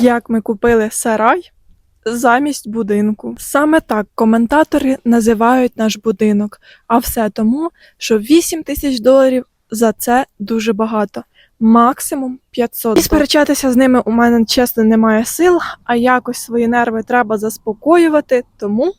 Як ми купили сарай замість будинку. Саме так коментатори називають наш будинок, а все тому, що 8 тисяч доларів за це дуже багато. Максимум 500. І сперечатися з ними у мене чесно немає сил, а якось свої нерви треба заспокоювати, тому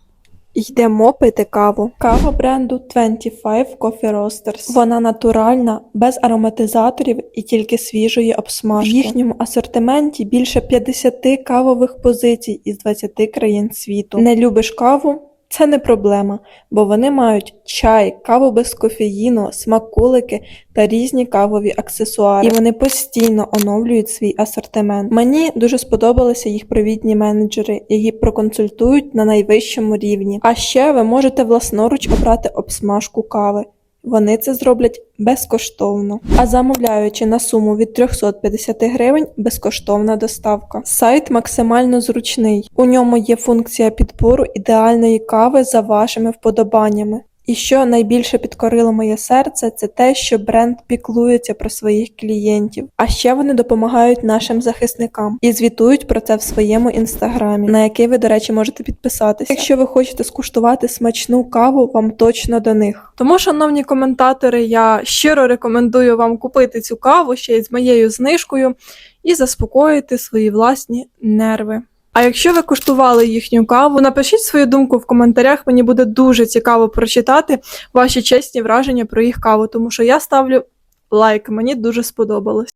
Йдемо пити каву. Кава бренду 25 Coffee Roasters. Вона натуральна, без ароматизаторів і тільки свіжої обсмажки. В їхньому асортименті більше 50 кавових позицій із 20 країн світу. Не любиш каву? Це не проблема, бо вони мають чай, каву без кофеїну, смаколики та різні кавові аксесуари. І вони постійно оновлюють свій асортимент. Мені дуже сподобалися їх провідні менеджери, які проконсультують на найвищому рівні. А ще ви можете власноруч обрати обсмажку кави. Вони це зроблять безкоштовно. А замовляючи на суму від 350 гривень безкоштовна доставка. Сайт максимально зручний. У ньому є функція підбору ідеальної кави за вашими вподобаннями. І що найбільше підкорило моє серце, це те, що бренд піклується про своїх клієнтів. А ще вони допомагають нашим захисникам і звітують про це в своєму інстаграмі, на який ви, до речі, можете підписатися. Якщо ви хочете скуштувати смачну каву, вам точно до них. Тому, шановні коментатори, я щиро рекомендую вам купити цю каву ще й з моєю знижкою і заспокоїти свої власні нерви. А якщо ви куштували їхню каву, напишіть свою думку в коментарях. Мені буде дуже цікаво прочитати ваші чесні враження про їх каву, тому що я ставлю лайк, мені дуже сподобалось.